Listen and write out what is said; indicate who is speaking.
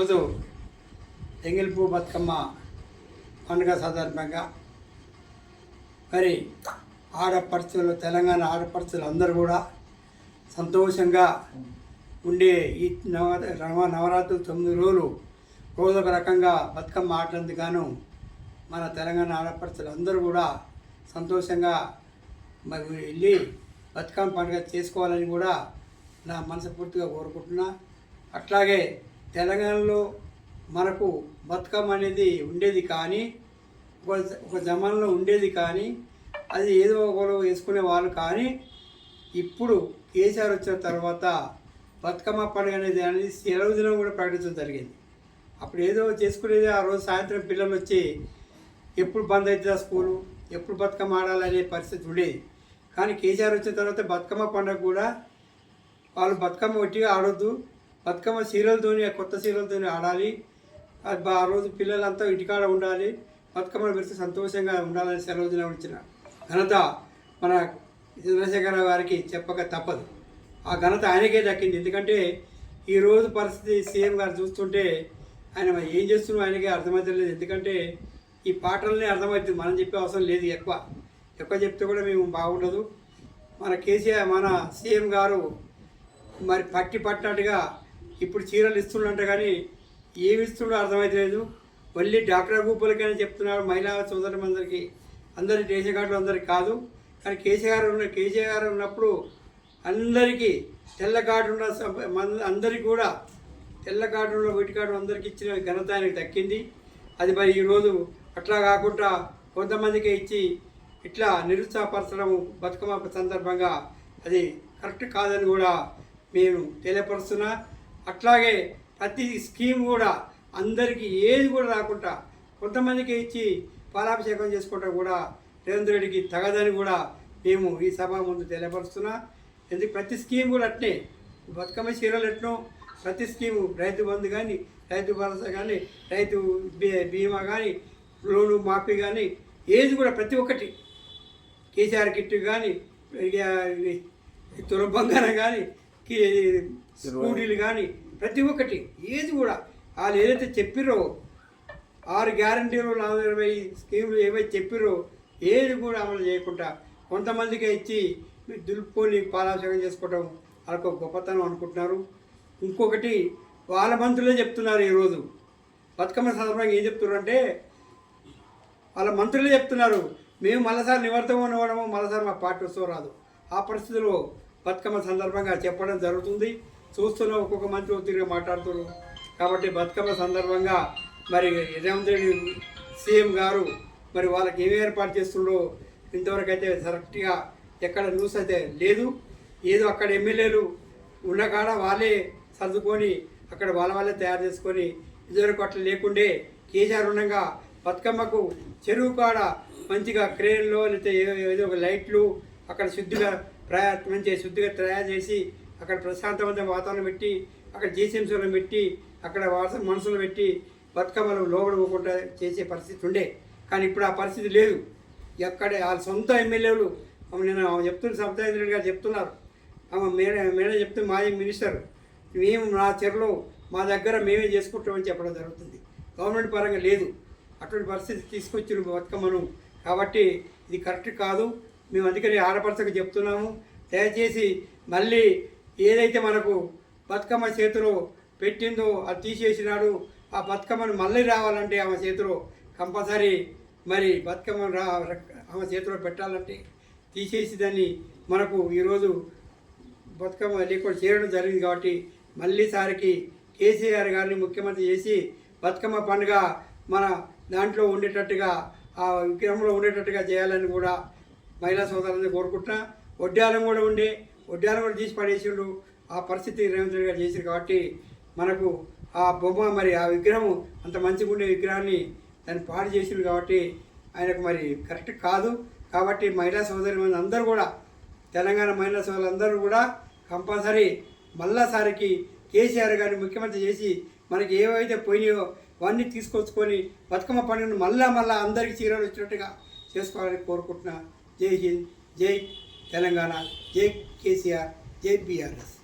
Speaker 1: రోజు ఎంగిల్పూ బతుకమ్మ పండుగ సందర్భంగా మరి ఆడపడుచులు తెలంగాణ ఆడపడుచులు అందరూ కూడా సంతోషంగా ఉండే ఈ నవ నవ నవరాత్రులు తొమ్మిది రోజులు రోజు ఒక రకంగా బతుకమ్మ ఆడడానికి గాను మన తెలంగాణ ఆడపడుచులు అందరూ కూడా సంతోషంగా మరి వెళ్ళి బతుకమ్మ పండుగ చేసుకోవాలని కూడా నా మనస్ఫూర్తిగా కోరుకుంటున్నా. అట్లాగే తెలంగాణలో మనకు బతుకమ్మ అనేది ఉండేది కానీ ఒక ఒక జమాన్లో ఉండేది కానీ అది ఏదో ఒకరు వేసుకునే వాళ్ళు కానీ ఇప్పుడు కేసీఆర్ వచ్చిన తర్వాత బతుకమ్మ పండుగ అనేది అనేది సెలవు దినం కూడా ప్రకటించడం జరిగింది. అప్పుడు ఏదో చేసుకునేది ఆ రోజు సాయంత్రం పిల్లలు వచ్చి ఎప్పుడు బంద్ అవుతుందా స్కూలు ఎప్పుడు బతుకమ్మ ఆడాలనే పరిస్థితి ఉండేది. కానీ కేసీఆర్ వచ్చిన తర్వాత బతుకమ్మ పండుగ కూడా వాళ్ళు బతుకమ్మ ఒట్టిగా ఆడొద్దు బతుకమ్మ సీరియల్తోని కొత్త సీరియల్తోని ఆడాలి. అది బా- ఆ రోజు పిల్లలంతా ఇంటికాడ ఉండాలి. బతుకమ్మను పెడితే సంతోషంగా ఉండాలని సెలవు దినం ఇచ్చిన ఘనత మన చంద్రశేఖర గారికి చెప్పక తప్పదు. ఆ ఘనత ఆయనకే దక్కింది. ఎందుకంటే ఈ రోజు పరిస్థితి సీఎం గారు చూస్తుంటే ఆయన మరి ఏం చేస్తున్నాం ఆయనకే అర్థమవుతలేదు ఎందుకంటే ఈ పాటలనే అర్థమవుతుంది మనం చెప్పే అవసరం లేదు ఎక్కువ. ఎక్కువ చెప్తే కూడా మేము బాగుండదు. మన కేసీఆర్ మన సీఎం గారు మరి పట్టి పట్టినట్టుగా ఇప్పుడు చీరలు ఇస్తుండంట కానీ ఏమి ఇస్తుండో అర్థమైతలేదు. మళ్ళీ డాక్టర్ గూపులకైనా చెప్తున్నారు. మహిళా సోదరులందరికీ అందరి రేషన్ కార్డులు అందరికీ కాదు. కానీ కేసీఆర్ ఉన్న కేసీఆర్ ఉన్నప్పుడు అందరికీ తెల్ల కార్డు ఉన్న అందరికీ కూడా తెల్ల కార్డు ఉన్న వీటి కార్డు అందరికీ ఇచ్చిన ఘనత ఆయనకు దక్కింది. అది మరి ఈరోజు అట్లా కాకుండా కొంతమందికి ఇచ్చి ఇట్లా నిరుత్సాహపరచడం బతుకమ్మ సందర్భంగా అది కరెక్ట్ కాదని కూడా మేము తెలియపరుస్తున్నా. అట్లాగే ప్రతి స్కీమ్ కూడా అందరికీ ఏది కూడా రాకుండా కొంతమందికి ఇచ్చి పాలాభిషేకం చేసుకోవటం కూడా. రేవంత్ రెడ్డికి తగదని కూడా మేము ఈ సభ ముందు తెలియపరుస్తున్నా. ఎందుకు ప్రతి స్కీమ్ కూడా అట్నే. బతుకమ్మ చీరలు ఎట్నో ప్రతి స్కీము రైతు బంధు కానీ రైతు భరోసా కానీ రైతు బీ- బీమా కానీ లోను మాఫీ కానీ ఏది కూడా ప్రతి ఒక్కటి. కేసీఆర్ కిట్ కానీ తుల బంగారం కానీ స్కూటీలు కానీ ప్రతి ఒక్కటి ఏది కూడా వాళ్ళు ఏదైతే చెప్పిరో ఆరు గ్యారంటీలు నాలుగు ఇరవై స్కీములు ఏవైతే చెప్పిరో ఏది కూడా అమలు చేయకుండా కొంతమందికి ఇచ్చి దులుపుకొని పాలాభిషేకం చేసుకోవడం వాళ్ళకు గొప్పతనం అనుకుంటున్నారు. ఇంకొకటి వాళ్ళ మంత్రులే చెప్తున్నారు ఈరోజు. బతుకమ్మ సందర్భంగా ఏం చెప్తున్నారు అంటే వాళ్ళ మంత్రులే చెప్తున్నారు మేము మళ్ళసారి నివర్తం ఉండడము మళ్ళసారి మా పార్టీ వస్తూ రాదు. ఆ పరిస్థితిలో బతుకమ్మ సందర్భంగా చెప్పడం జరుగుతుంది. చూస్తున్న ఒక్కొక్క మంత్రి ఒత్తిడిగా మాట్లాడుతున్నారు. కాబట్టి బతుకమ్మ సందర్భంగా మరి రేవంత్ రెడ్డి సీఎం గారు మరి వాళ్ళకి ఏమి ఏర్పాటు చేస్తుండో ఇంతవరకు అయితే కరెక్ట్గా ఎక్కడ న్యూస్ అయితే లేదు. ఏదో అక్కడ ఎమ్మెల్యేలు ఉన్న కాడ వాళ్ళే సర్దుకొని అక్కడ వాళ్ళ వాళ్ళే తయారు చేసుకొని ఇదివరకు అట్లా లేకుండే కేసీఆర్ ఉండగా బతుకమ్మకు చెరువు కాడ మంచిగా క్రేన్లో లేకపోతే ఏదో ఏదో ఒక లైట్లు అక్కడ శుద్ధిగా ప్రయా మంచిగా శుద్ధిగా తయారు చేసి అక్కడ ప్రశాంతమైన వాతావరణం పెట్టి అక్కడ జీసీఎంసీలను పెట్టి అక్కడ వాస మనుషులు పెట్టి బతుకమ్మలు లోబడిపోకుండా చేసే పరిస్థితి ఉండే. కానీ ఇప్పుడు ఆ పరిస్థితి లేదు. ఎక్కడ వాళ్ళ సొంత ఎమ్మెల్యేలు నేను ఆమె చెప్తున్న సబితాయింద్ర గారు చెప్తున్నారు. ఆమె మేడం మేడం చెప్తే మాజీ మినిస్టర్ మేము నా చెరలో మా దగ్గర మేమే చేసుకుంటామని చెప్పడం జరుగుతుంది. గవర్నమెంట్ పరంగా లేదు. అటువంటి పరిస్థితి తీసుకొచ్చిన బతుకమ్మను. కాబట్టి ఇది కరెక్ట్ కాదు. మేము అందుకని ఆడపరచకు చెప్తున్నాము. దయచేసి మళ్ళీ ఏదైతే మనకు బతుకమ్మ చేతిలో పెట్టిందో అది తీసేసినాడు ఆ బతుకమ్మను మళ్ళీ రావాలంటే ఆమె చేతిలో కంపల్సరీ మరి బతుకమ్మను రా ఆమె చేతిలో పెట్టాలంటే తీసేసి దాన్ని మనకు ఈరోజు బతుకమ్మ లేకుండా చేయడం జరిగింది కాబట్టి మళ్ళీసారికి కేసీఆర్ గారిని ముఖ్యమంత్రి చేసి బతుకమ్మ పండుగ మన దాంట్లో ఉండేటట్టుగా ఆ విగ్రహంలో ఉండేటట్టుగా చేయాలని కూడా మహిళా సోదరులని కోరుకుంటున్నా. వడ్డాలం కూడా ఉండే వడ్డాలం కూడా తీసి పడేసిండు. ఆ పరిస్థితి రేవంత్ రెడ్డి గారు చేశారు కాబట్టి మనకు ఆ బొమ్మ మరి ఆ విగ్రహం అంత మంచిగా ఉండే విగ్రహాన్ని దాన్ని పాడు చేసిండు కాబట్టి ఆయనకు మరి కరెక్ట్ కాదు. కాబట్టి మహిళా సోదరి అందరూ కూడా తెలంగాణ మహిళా సోదరులందరూ కూడా కంపల్సరీ మళ్ళాసారికి కేసీఆర్ గారిని ముఖ్యమంత్రి చేసి మనకి ఏవైతే పోయినాయో అవన్నీ తీసుకొచ్చుకొని బతుకమ్మ పండుగను మళ్ళా మళ్ళా అందరికీ చీరలు వచ్చినట్టుగా చేసుకోవాలని కోరుకుంటున్నా. జై హింద్ జై తెలంగాణ జై కేసీఆర్ జై బీఆర్ఎస్.